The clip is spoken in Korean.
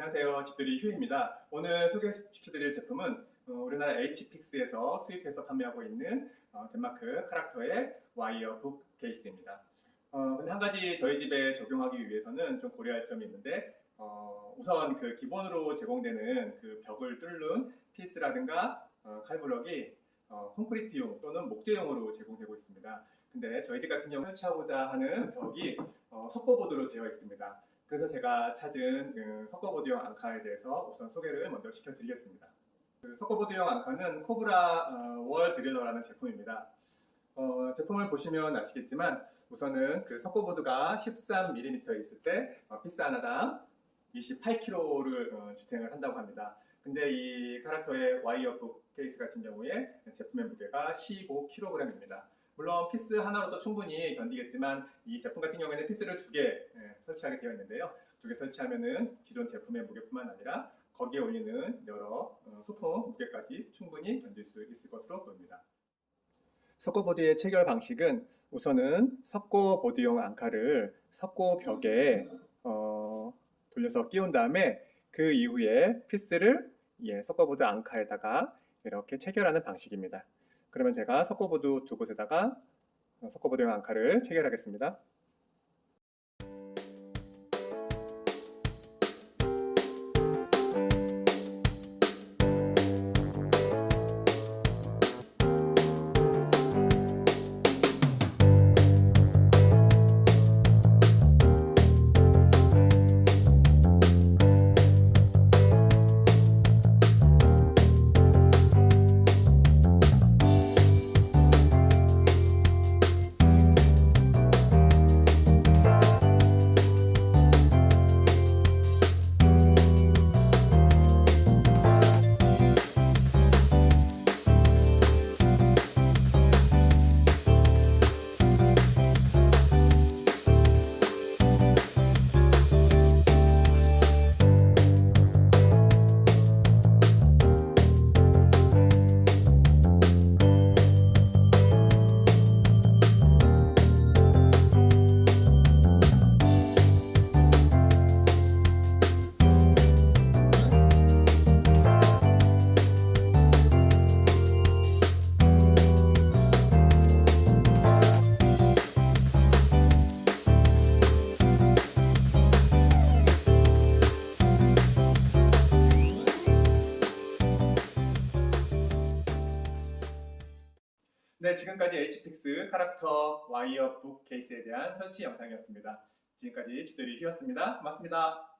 안녕하세요. 집들이 휴입니다. 오늘 소개시켜드릴 제품은 어, 우리나라 H픽스에서 수입해서 판매하고 있는 어, 덴마크 카락터의 와이어 북 케이스입니다. 어, 근데 한 가지 저희 집에 적용하기 위해서는 좀 고려할 점이 있는데 어, 우선 그 기본으로 제공되는 그 벽을 뚫는 피스라든가 어, 칼블럭이 어, 콘크리트용 또는 목재용으로 제공되고 있습니다. 근데 저희 집 같은 경우 설치하고자 하는 벽이 어, 석고보드로 되어 있습니다. 그래서 제가 찾은 그 석고보드용 앙카에 대해서 우선 소개를 먼저 시켜드리겠습니다. 그 석고보드용 앙카는 코브라 어, 월 드릴러라는 제품입니다. 어, 제품을 보시면 아시겠지만 우선은 그 석고보드가 13mm 있을 때 어, 피스 하나당 28kg를 지탱을 한다고 합니다. 근데 이 카락터의 와이어북 케이스 같은 경우에 제품의 무게가 15kg입니다. 물론 피스 하나로도 충분히 견디겠지만 이 제품 같은 경우에는 피스를 두 개 설치하게 되어 있는데요. 두 개 설치하면은 기존 제품의 무게뿐만 아니라 거기에 올리는 여러 어, 소품 무게까지 충분히 견딜 수 있을 것으로 보입니다. 석고 보드의 체결 방식은 우선은 석고 보드용 앙카를 석고 벽에 어, 돌려서 끼운 다음에 그 이후에 피스를 예, 석고 보드 앙카에다가 이렇게 체결하는 방식입니다. 그러면 제가 석고보드 두 곳에다가 어, 석고보드용 앙카를 체결하겠습니다. 네, 지금까지 H픽스 카락터 와이어 북 케이스에 대한 설치 영상이었습니다. 지금까지 지도리 휴였습니다. 고맙습니다.